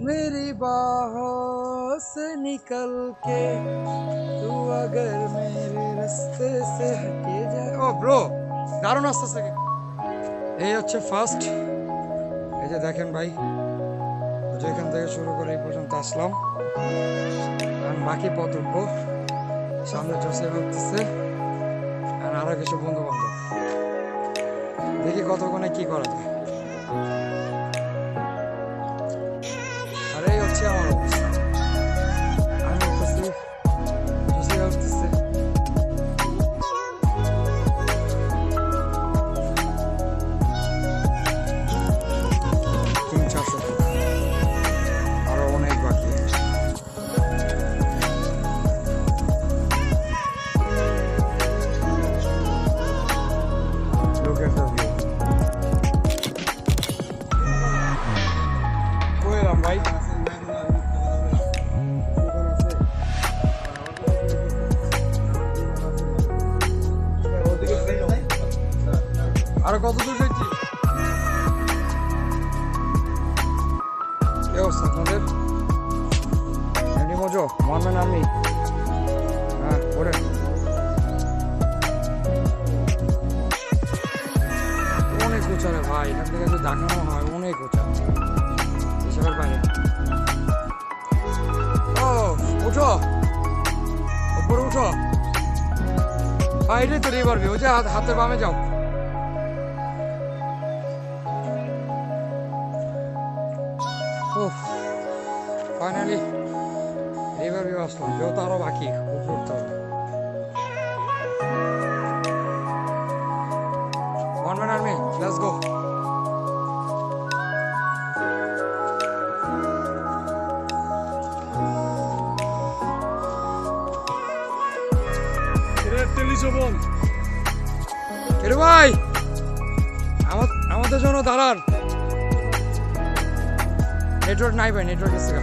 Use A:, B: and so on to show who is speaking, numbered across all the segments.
A: मेरी बाहों से निकल के तू अगर मेरे रास्ते से हटे जाए ও ব্রো দারুণ আসতেছে এই হচ্ছে ফার্স্ট এই যে দেখেন ভাই যেখান থেকে শুরু করে এই পর্যন্ত আসলাম আর বাকি পথ উঠবো সামনে জসে উঠতেছে আর আরো কিছু বন্ধু বান্ধব দেখি কতক্ষণে কি করা যায় আর আর কত দূর যাচ্ছি কি অবস্থা আপনাদের? এমনি মজো মানবেন আমি। হ্যাঁ ওরে অনেক উঁচা রে ভাই এখান থেকে যদি দেখানো হয় অনেক উঁচা। হিসাবের বাইরে। ও উঠো। উপরে উঠো। বাইরে তো রিভার ভিউ যে হাত হাতের বামে যাও। ফাইনালি রিভার ভিউ আসলাম যেহেতু আরও বাকি উপরে উঠতে হবে One man army, let's go. ভাই আমা- আমাদের জন্য দাঁড়ান নেটওয়ার্ক নাই ভাই নেটওয়ার্ক এসে গা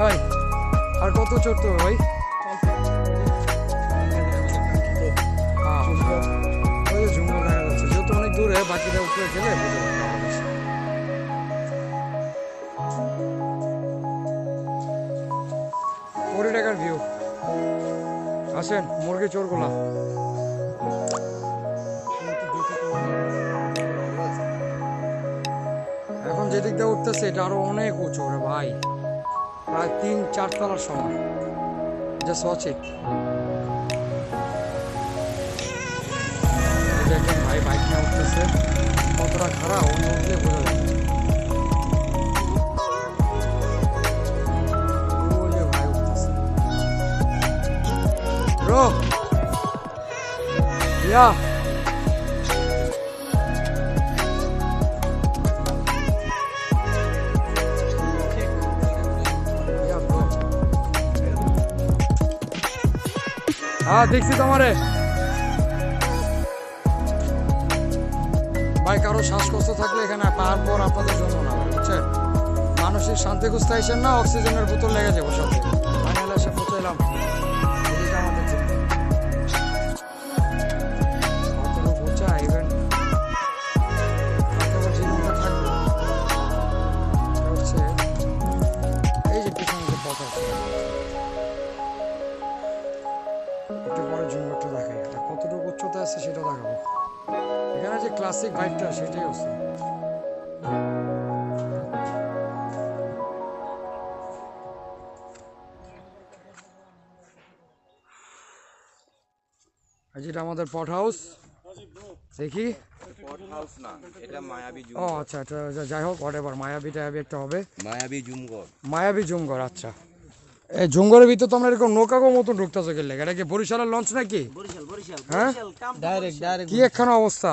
A: ভাই আর কত চড়তে হবে ভাই ঝুমুর দেখা যাচ্ছে। যেহেতু অনেক দূরে বাকিটা উপরে গেলে কোটি টাকার ভিউ আসেন, মুরগি চোরগুলা। দিয়ে উঠতেছে, এটা আরও অনেক উঁচু রে ভাই। প্রায় তিন, চার তলার সমান। জাস্ট ওয়াচ ইট দেখেন ভাই বাইক নিয়ে উঠতেছে। কতটা খারাপ অন্য উঠলে বোঝা যাবে ওই হ্যাঁ দেখছি তোমারে। ভাই, কারও শ্বাসকষ্ট থাকলে এখানে পাওয়ার পর আপনাদের জন্য না বুঝছে মানসিক শান্তি খুঁজতে আইসেন না, অক্সিজেনের বোতল লেগে যাব সাথে ফাইনাল এসে পৌঁছাইলাম একটু পরে ঝুমঘরটা দেখাই। এটা কতটুকু উচ্চতা আছে সেটা দেখাবো। এখানে যে ক্লাসিক ভাইবটা সেটাই আর যেটা আমাদের পট হাউস দেখি
B: জুম
A: ও আচ্ছা এটা যাই হোক হোয়াট এভার মায়াবি টায়াবি একটা হবে।
B: মায়াবী জুমঘর
A: মায়াবী জুমঘর আচ্ছা। এই জুমঘরের ভিতর তোমরা এরকম নৌকাগো মতন ঢুকতেছো গেলে এটা কি বরিশালের লঞ্চ নাকি? হ্যাঁ?
C: ডাইরেক্ট ডাইরেক্ট
A: কি একখানা অবস্থা?